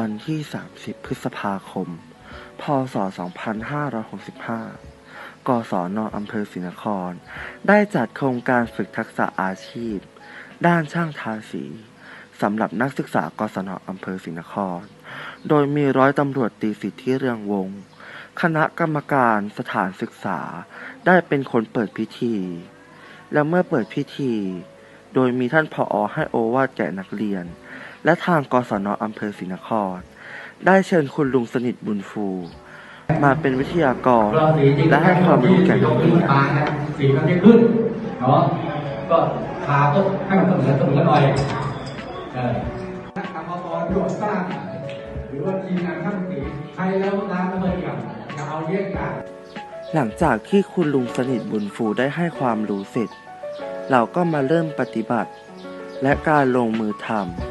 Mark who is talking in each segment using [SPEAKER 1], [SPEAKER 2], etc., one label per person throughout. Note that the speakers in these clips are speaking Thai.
[SPEAKER 1] วันที่ 30 พฤษภาคม พศ 2565 กศนอำเภอศรีนคร ได้จัดโครงการฝึกทักษะอาชีพ ด้านช่างทาสีสำหรับนักศึกษากศนอำเภอศรีนคร โดยมีร้อยตำรวจตรีสิทธิเรืองวงศ์คณะกรรมการสถานศึกษา ได้เป็นคนเปิดพิธี และเมื่อเปิดพิธี โดยมีท่านผออให้โอวาทแก่นักเรียน และทางกศนอำเภอศรีนคร ได้เชิญคุณลุงสนิทบุญฟู มาเป็นวิทยากร
[SPEAKER 2] ก็สีจริง
[SPEAKER 1] และให้ความรู้แก่นักเรียน
[SPEAKER 2] มานะสีมันจะขึ้นเนาะก็ทาก็ให้มันเสมอเสมอหน่อยเออนักทำพอโดดสร้างหรือว่าทีมงานช่างสีใช้แล้วร้านระเบิดกับจะเอาเยี่ยงกัน
[SPEAKER 1] หลังจากที่คุณลุงสนิทบุญฟูได้ให้ความรู้เสร็จ เราก็มาเริ่มปฏิบัติ และการลงมือทำ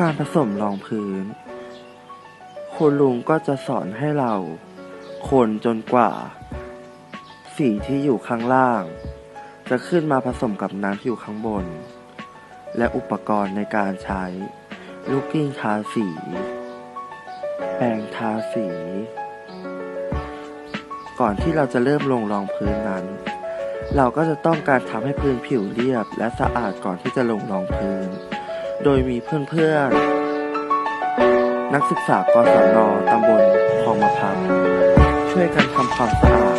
[SPEAKER 1] การผสมรองพื้น คุณลุงก็จะสอนให้เรา คนจนกว่า สีที่อยู่ข้างล่าง จะขึ้นมาผสมกับน้ำที่อยู่ข้างบน และอุปกรณ์ในการใช้ ลูกกิ้งทาสี แปรงทาสี ก่อนที่เราจะเริ่มลงรองพื้นนั้น เราก็จะต้องการทำให้พื้นผิวเรียบและสะอาดก่อนที่จะลงรองพื้น โดยมีเพื่อนๆ นักศึกษากศนตำบลคลองมะพร้าวช่วยกันทำความสะอาด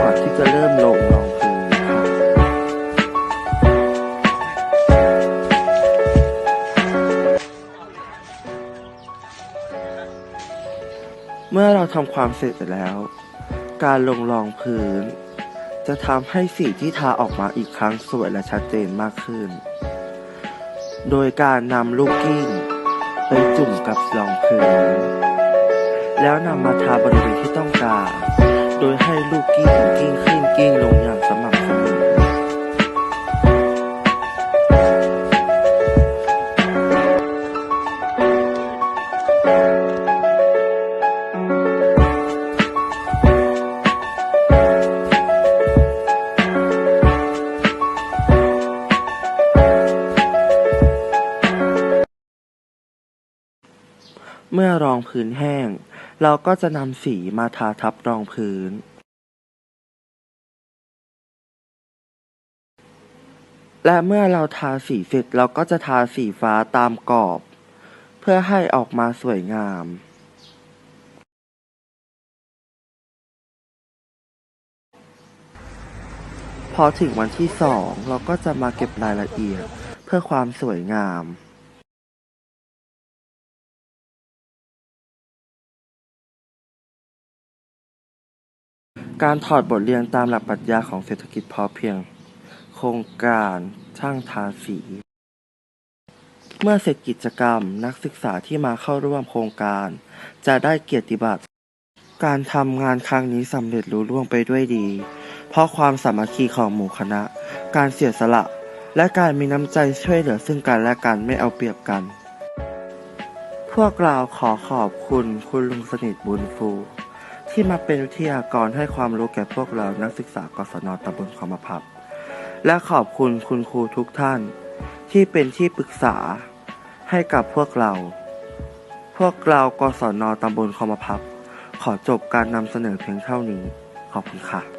[SPEAKER 1] ก่อนที่จะเริ่มลงรองพื้นเมื่อเราทำความเสร็จแล้ว การลงรองพื้น จะทำให้สีที่ทาออกมาอีกครั้งสวยและชัดเจนมากขึ้น โดยการนำลูกกิ้งไปจุ่มกับรองพื้นแล้วนำมาทาบริเวณที่ต้องการ โดยให้ลูกกิ้งกิ้งขึ้นกิ้งลงอย่างสม่ำเสมอ เมื่อรองพื้นแห้ง เราก็จะนำสีมาทาทับรองพื้น และเมื่อเราทาสีเสร็จเราก็จะทาสีฟ้าตามกรอบ เพื่อให้ออกมาสวยงามพอถึงวันที่สองเราก็จะมาเก็บรายละเอียดเพื่อความสวยงาม การถอดบทเรียนตามหลักปรัชญาของเศรษฐกิจพอเพียง โครงการช่างทาสี เมื่อเสร็จกิจกรรมนักศึกษาที่มาเข้าร่วมโครงการ จะได้เกียรติบัตร การทำงานครั้งนี้สำเร็จลุล่วงไปด้วยดี เพราะความสามัคคีของหมู่คณะ การเสียสละ และการมีน้ำใจช่วยเหลือซึ่งกันและกันไม่เอาเปรียบกัน พวกเราขอขอบคุณคุณลุงสนิทบุญฟู ที่มาเป็นวิทยากรให้ความรู้แก่พวกเรานักศึกษากศนตำบลคอมพับ และขอบคุณคุณครูทุกท่าน ที่เป็นที่ปรึกษาให้กับพวกเรา พวกเรากศนตำบลคอมพับ ขอจบการนำเสนอเพียงเท่านี้ ขอบคุณค่ะ